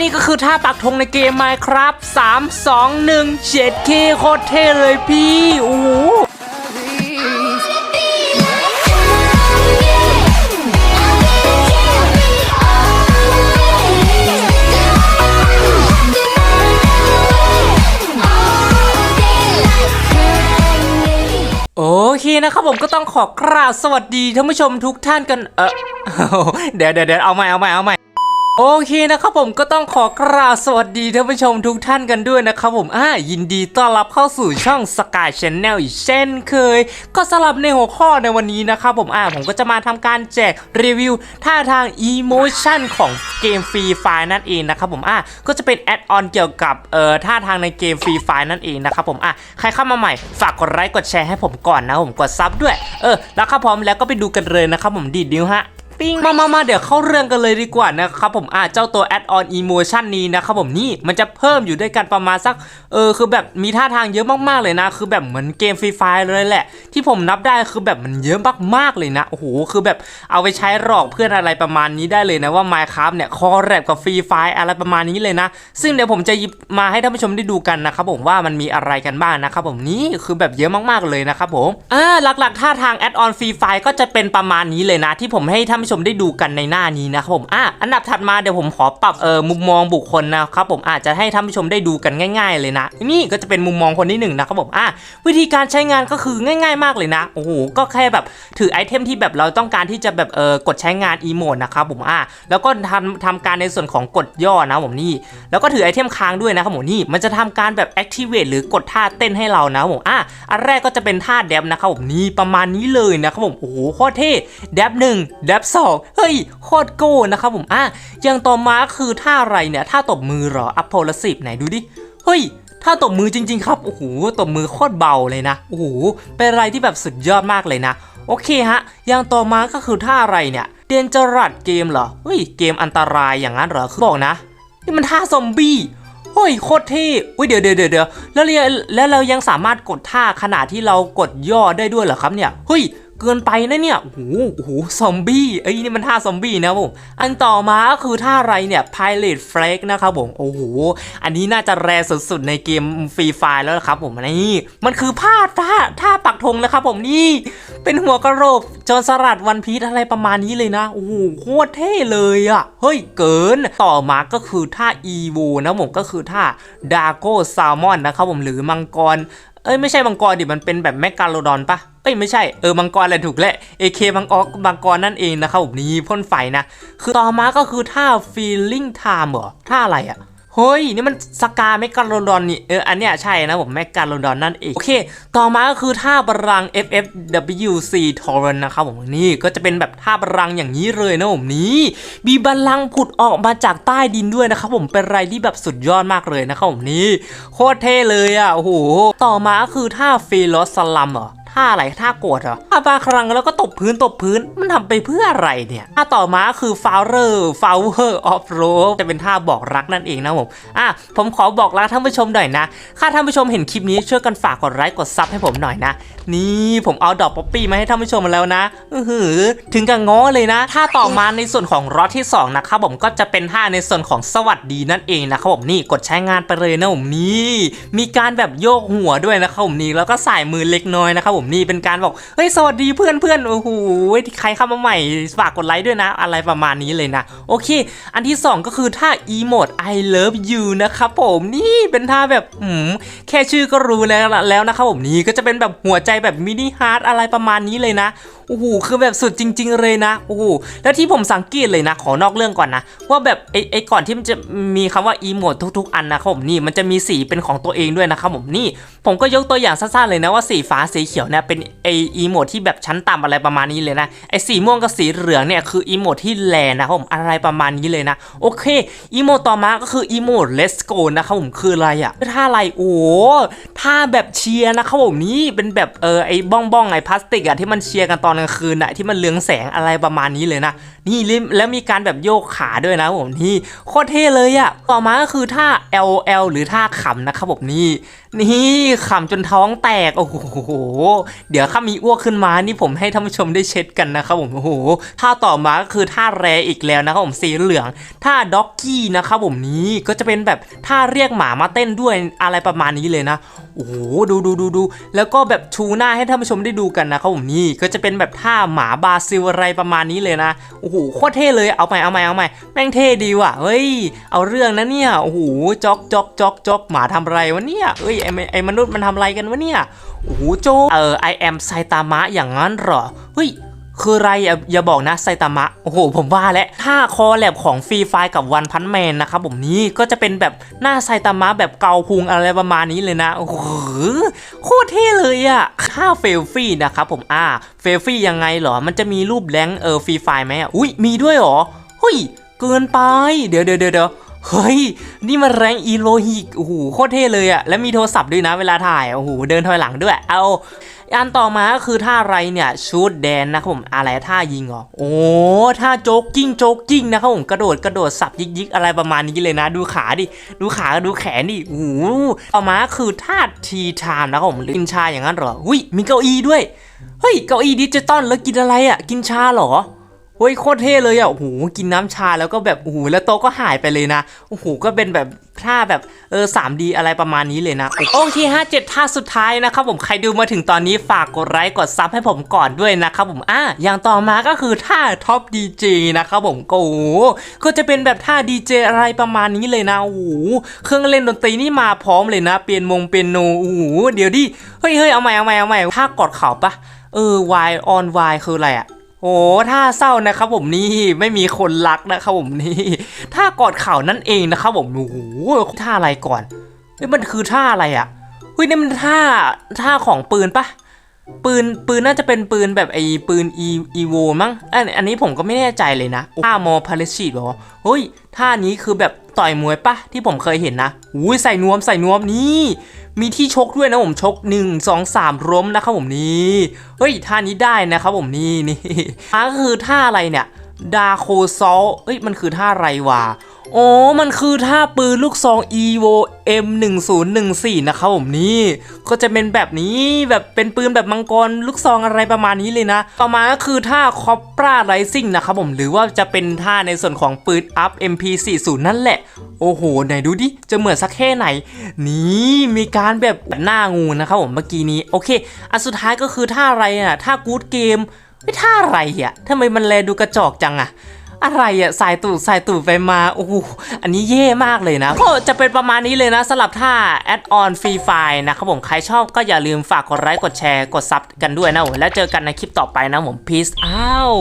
นี่ก็คือท่าปักธงในเกม Minecraft 3 2 1 7 k โคตรเท่เลยพี่โอ้โหโอเคนะครับผมก็ต้องขอกราบสวัสดีท่านผู้ชมทุกท่านกันเออเดี๋ยวเดี๋ยวเดี๋ยวเอาใหม่เอาใหม่เอาใหม่ โอเคนะครับผมก็ต้องขอกราบสวัสดีท่านผู้ชมทุกท่านกันด้วยนะครับผมอ่ายินดีต้อนรับเข้าสู่ช่อง Sky Channel อีกเช่นเคย ก็สำหรับในหัวข้อในวันนี้นะครับผมอ่าผมก็จะมาทำการแจกรีวิวท่าทาง Emotion ของเกมฟรีไฟนั่นเองนะครับผมอ่าก็จะเป็นแอดออนเกี่ยวกับเอ่อท่าทางในเกมฟรีไฟนั่นเองนะครับผมอะใครเข้ามาใหม่ฝากกดไลค์กดแชร์ให้ผมก่อนนะผมกดซับด้วยเออแล้วครับพร้อมแล้วก็ไปดูกันเลยนะครับผมดีดนิ้วฮะ ปิ้งมามามาเดี๋ยวเข้าเรื่องกันเลยดีกว่านะครับผมอ่าเจ้าตัว add on emotion นี้นะครับผมนี่มันจะเพิ่มอยู่ด้วยกันประมาณสักเออคือแบบมีท่าทางเยอะมากๆเลยนะ คือแบบเหมือนเกมฟรีไฟเลยแหละ ที่ผมนับได้คือแบบมันเยอะมากๆเลยนะโอ้โหคือแบบเอาไปใช้หลอกเพื่อนอะไรประมาณนี้ได้เลยนะว่า Minecraft เนี่ยคอแรบกับฟรีไฟอะไรประมาณนี้เลยนะ ซึ่งเดี๋ยวผมจะหยิบมาให้ท่านผู้ชมได้ดูกันนะครับผมว่ามันมีอะไรกันบ้างนะครับผมนี่คือแบบเยอะมากๆเลยนะครับผมอ่าหลักๆท่าทาง add on ฟรีไฟก็จะเป็นประมาณนี้เลยนะ ที่ผมให้ท่านผู้ชมชมได้ดูกันในหน้านี้นะครับผมอะอันดับถัดมาเดี๋ยวผมขอปรับเอ่อมุมมองบุคคลนะครับผมอาจจะให้ท่านผู้ชมได้ดูกันง่าย ๆ เลยนะ นี่ก็จะเป็นมุมมองคนที่หนึ่งนะครับผมอะวิธีการใช้งานก็คือง่าย ๆ มากเลยนะโอ้โหก็แค่แบบถือไอเทมที่แบบเราต้องการที่จะแบบเออกดใช้งานอีโมดนะครับผมอะแล้วก็ทำทำการในส่วนของกดย่อนะผมนี่ แล้วก็ถือไอเทมค้างด้วยนะครับผมนี่มันจะทำการแบบ activate หรือกดท่าเต้นให้เรานะผมอะอันแรกก็จะเป็นท่าแดบนะครับผมนี่ประมาณนี้เลยนะครับผมโอ้โหโคตรเท่แดบหนึ่งแดบสองเฮ้ยโคตรโก้นะครับผมอะอย่างต่อมาคือท่าอะไรเนี่ยท่าตบมือเหรออัพโพลสิบไหนดูดิเฮ้ยท่าตบมือจริง ๆ ครับ โอ้โห ตบมือโคตรเบาเลยนะ โอ้โห เป็นอะไรที่แบบสุดยอดมากเลยนะ โอเคฮะ อย่างต่อมาก็คือท่าอะไรเนี่ย เดนจรัดเกมเหรอ เฮ้ย เกมอันตรายอย่างนั้นเหรอ คือบอกนะ นี่มันท่าซอมบี้ เฮ้ย โคตรเท่อุ้ยเดี๋ยวเดี๋ยวเดี๋ยวเดี๋ยวแล้วเราแล้วเรายังสามารถกดท่าขนาดที่เรากดย่อได้ด้วยเหรอครับเนี่ย เฮ้ย เกินไปนะเนี่ยโอ้โหโอ้โหซอมบี้เอ้ยนี่มันท่าซอมบี้นะผมอันต่อมาก็คือท่าอะไรเนี่ย Pilot Flag นะครับผมโอ้โหอันนี้น่าจะแรงสุดๆในเกมฟรีไฟแล้วครับผมนี่มันคือผ้าท่าท่าปักธงนะครับผมนี่เป็นหัวกระโหลกโจรสลัดวันพีชอะไรประมาณนี้เลยนะโอ้โหโคตรเท่เลยอะ่ะเฮ้ยเกินต่อมาก็คือท่า EVO นะผมก็คือท่าดาโกซามอนนะครับผมหรือมังกรเอ้ยไม่ใช่มังกรดิมันเป็นแบบแมกกาโลดอนปะ เอ้ยไม่ใช่เออมังกรแหละถูกแหละเอเคมังออกมังกรนั่นเองนะครับผมนี่พ่นไฟนะคือต่อมาก็คือท่า feeling time เหรอท่าอะไรอะเฮ้ยนี่มันสกาแมกกาโลดอนนี่เอออันเนี้ยใช่นะผมแมกกาโลดอนนั่นเองโอเค ต่อมาก็คือท่าบารัง FFWC Torrent นะครับผมนี่ก็จะเป็นแบบท่าบารังอย่างนี้เลยนะผมนี่มีบาลังผุดออกมาจากใต้ดินด้วยนะครับผมเป็นอะไรที่แบบสุดยอดมากเลยนะครับผมนี่โคตรเท่เลยอะโอ้โหต่อมาก็คือท่าฟีลอสลัมเหรอ ท่าอะไรท่าโกรธเหรอท่าบาครั้งแล้วก็ตบพื้นตบพื้น มันทำไปเพื่ออะไรเนี่ยท่าต่อมาคือ Flower Flower of Love จะเป็นท่าบอกรักนั่นเองนะผมอะผมขอบอกรักท่านผู้ชมหน่อยนะถ้าท่านผู้ชมเห็นคลิปนี้ช่วยกันฝากกดไลค์กดซับให้ผมหน่อยนะ นี่ผมเอาดอกป๊อปปี้มาให้ท่านผู้ชมมาแล้วนะอือหือถึงกับง้อเลยนะท่าต่อมาในส่วนของรอตที่สองนะครับผมก็จะเป็นท่าในส่วนของสวัสดีนั่นเองนะครับผมนี่กดใช้งานไปเลยนะผมนี่มีการแบบโยกหัวด้วยนะครับผมนี่แล้วก็สายมือเล็กน้อยนะครับผมผมนี่เป็นการบอกเฮ้ยสวัสดีเพื่อนเพื่อนโอ้โหใครเข้ามาใหม่ฝากกดไลค์ด้วยนะ อะไรประมาณนี้เลยนะ โอเค อันที่สองก็คือท่า emote I love you นะครับผมนี่เป็นท่าแบบอืมแค่ชื่อก็รู้แล้วแล้วนะครับผมนี่ก็จะเป็นแบบหัวใจแบบมินิฮาร์ดอะไรประมาณนี้เลยนะโอ้โหคือแบบสุดจริง ๆ เลยนะโอ้โหแล้วที่ผมสังเกตเลยนะ ขอนอกเรื่องก่อนนะ ว่าแบบไอ้ไอ้ก่อนที่มันจะมีคำว่า emote ทุก ๆ อันนะครับผมนี่มันจะมีสีเป็นของตัวเองด้วยนะครับผมนี่ ผมก็ยกตัวอย่างสั้นๆเลยนะว่าสีฟ้าสีเขียวเนี่ยเป็นไออีโมดที่แบบชั้นต่ำอะไรประมาณนี้เลยนะไอสีม่วงกับสีเหลืองเนี่ยคืออีโมดที่แลนะครับผมอะไรประมาณนี้เลยนะ โอเคอีโมดต่อมาก็คืออีโมด let's go นะครับผมคืออะไรอะท่าอะไรโอ้ทท่าแบบเชียร์นะครับผมนี่เป็นแบบเออไอบ้องบ้องๆไอพลาสติกอะที่มันเชียร์กันตอนอนกลางคืนอะที่มันเรืองแสงอะไรประมาณนี้เลยนะ นี่ลิมแล้วมีการแบบโยกขาด้วยนะผมนี่โคตรเท่เลยอะต่อมาก็คือท่า L L หรือท่าขำนะครับผมนี่นี่ขำจนท้องแตกโอ้โหเดี๋ยวถ้ามีอ้วกขึ้นมานี่ผมให้ท่านผู้ชมได้เช็ดกันนะครับผมโอ้โหท่าต่อมาก็คือท่าแรอีกแล้วนะครับผมสีเหลืองท่าด็อกกี้นะครับผมนี้ก็จะเป็นแบบท่าเรียกหมามาเต้นด้วยอะไรประมาณนี้เลยนะโอ้โหดูดูดูดูแล้วก็แบบชูหน้าให้ท่านผู้ชมได้ดูกันนะครับผมนี่ก็จะเป็นแบบท่าหมาบาซิลอะไรประมาณนี้เลยนะโอ้โหโคตรเท่เลยเอาใหม่เอาใหม่เอาใหม่แม่งเท่ดีว่ะเฮ้ยเอาเรื่องนะเนี่ยโอ้โหจอกจอกจอกจอกหมาทำอะไรวะเนี่ยเอ้ยไอไอ้มนุษย์มันทำอะไรกันวะเนี่ยโอ้โหโจเออ I am ไซตามะอย่างนั้นเหรอเฮ้ย คือไรอย่าอย่าบอกนะไซตามะ โอ้โห ผมว่าแล้วถ้าคอแลบของฟรีไฟกับวันพันแมนนะครับผมนี้ก็จะเป็นแบบหน้าไซตามะแบบเกาพุงอะไรประมาณนี้เลยนะ โอ้โหโคตรเท่เลยอะถ้าเฟลฟี่นะครับผมอ่าเฟลฟี่ยังไงเหรอ มันจะมีรูปแรงเออฟรีไฟไหมอะอุ้ยมีด้วยเหรอเฮ้ยเกินไป เดี๋ยวเดี๋ยวเดี๋ยวเฮ้ย นี่มันแรงอีโลฮิก โอ้โห โคตรเท่เลยอะ แล้วมีโทรศัพท์ด้วยนะเวลาถ่าย โอ้โห เดินถอยหลังด้วย เอา อันต่อมาก็คือท่าอะไรเนี่ยชุดแดนนะครับผมอะไรท่ายิงเหรอโอ้ท่าโจ๊กกิ้งโจ๊กกิ้งนะครับผมกระโดดกระโดดสับยิกยิกอะไรประมาณนี้เลยนะ ดูขาดิดูขาดูแขนดิโอ้ต่อมาคือท่าทีไทม์นะครับผมกินชาอย่างนั้นเหรออุ้ยมีเก้าอี้ด้วยเฮ้ยเก้าอี้ดิจิตอลแล้วกินอะไรอะกินชาเหรอ ฮ้ยโคตรเท่เลยอะโอ้โหกินน้ำชาแล้วก็แบบโอ้โหแล้วโต๊ะก็หายไปเลยนะโอ้โหก็เป็นแบบท่าแบบเออ 3D อะไรประมาณนี้เลยนะ โอเคฮะเจ็ดท่าสุดท้ายนะครับผมใครดูมาถึงตอนนี้ฝากกดไลค์กดซับให้ผมก่อนด้วยนะครับผมอะอย่างต่อมาก็คือท่าท็อปดีเจนะครับผมโอ้โหก็จะเป็นแบบท่าดีเจอะไรประมาณนี้เลยนะโอ้โหเครื่องเล่นดนตรีนี่มาพร้อมเลยนะเปียนมงเปียโนโอ้โหเดี๋ยวดิเฮ้ยเฮ้ยเอาใหม่เอาใหม่เอาใหม่ท่ากอดเข่าปะเออ Y on Y คืออะไรอะ โอ้ท่าเศร้านะครับผมนี่ไม่มีคนรักนะครับผมนี่ท่ากอดเข่านั่นเองนะครับผมโอ้โหท่าอะไรก่อนเฮ้ยมันคือท่าอะไรอะ่ะเฮ้ยนี่มันท่าท่าของปืนปะ ปืนปืนน่าจะเป็นปืนแบบไอ้ปืนอีอีโวมั้งอันอันนี้ผมก็ไม่แน่ใจเลยนะท่ามอพาเลชีดบอกว่าเฮ้ยท่านี้คือแบบต่อยมวยปะที่ผมเคยเห็นนะอุ้ยใส่นวมใส่นวมนี่มีที่ชกด้วยนะผมชก 1 2 3ล้มนะครับผมนี่เฮ้ยท่านี้ได้นะครับผมนี่นี่ท่าก็คือท่าอะไรเนี่ยดาโคซอลเอ้ยมันคือท่าอะไรวะ โอ้มันคือท่าปืนลูกซอง evo m 1 0 1 4นะครับผมนี่ก็จะเป็นแบบนี้แบบเป็นปืนแบบมังกรลูกซองอะไรประมาณนี้เลยนะ ต่อมาก็คือท่าคอปปราไรซิ่งนะครับผมหรือว่าจะเป็นท่าในส่วนของปืน up mp 4 0นั่นแหละ โอ้โหไหนดูดิ จะเหมือนสักแค่ไหน นี่มีการแบบหน้างูนะครับผมเมื่อกี้นี้โอเคอันสุดท้ายก็คือท่าอะไรอะท่ากู๊ดเกมไม่ท่าอะไรอะทำไมมันแลดูกระจอกจังอะ อะไรอะสายตูดสายตูดไปมาโอ้โหอันนี้เย่มากเลยนะก็จะเป็นประมาณนี้เลยนะสำหรับท่า add on free file นะครับผมใครชอบก็อย่าลืมฝากกดไลค์กดแชร์กดซับกันด้วยนะแล้วเจอกันในคลิปต่อไปนะผมพีซอ้าว